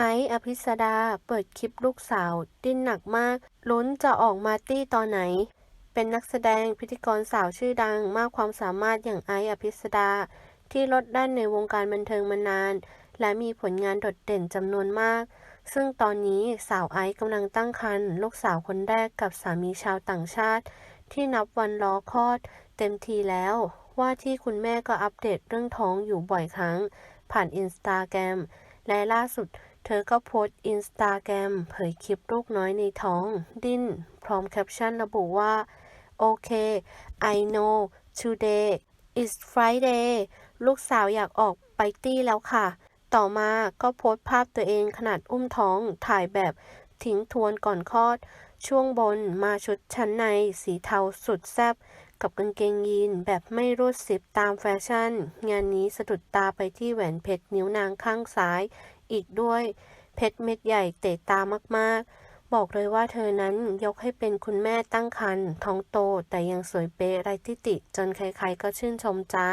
ไอซ์อภิสดาเปิดคลิปลูกสาว ดิ้นหนักมาก ลุ้นจะออกมาตี้ตอนไหน เป็นนักแสดงพิธีกรสาวชื่อดังมากความสามารถอย่างไอซ์อภิสดา ที่ลดด้านในวงการบันเทิงมานาน และมีผลงานโดดเด่นจำนวนมาก ซึ่งตอนนี้สาวไอซ์กำลังตั้งครรภ์ลูกสาวคนแรกกับสามีชาวต่างชาติ ที่นับวันรอคลอด เต็มทีแล้ว ว่าที่คุณแม่ก็อัปเดตเรื่องท้องอยู่บ่อยครั้ง ผ่านอินสตาแกรม และล่าสุดเธอก็โพสต์อินสตาแกรมเผยคลิปลูกน้อยในท้อง ดิ้น พร้อมแคปชั่นระบุว่า โอเค I know today is Friday ลูกสาวอยากออกไปตี้แล้วค่ะ ต่อมาก็โพสต์ภาพตัวเองขนาดอุ้มท้องถ่ายแบบทิ้งทวนก่อนคลอด ช่วงบนมาชุดชั้นในสีเทาสุดแซ่บกับกางเกงยีนแบบไม่รูดซิปตามแฟชั่น งานนี้สะดุดตาไปที่แหวนเพชรนิ้วนางข้างซ้าย อีกด้วย เพชรเม็ดใหญ่เตะตามากๆ บอกเลยว่าเธอนั้นยกให้เป็นคุณแม่ตั้งครรภ์ท้องโตแต่ยังสวยเป๊ะไรทิติ จนใครๆก็ชื่นชมจ้า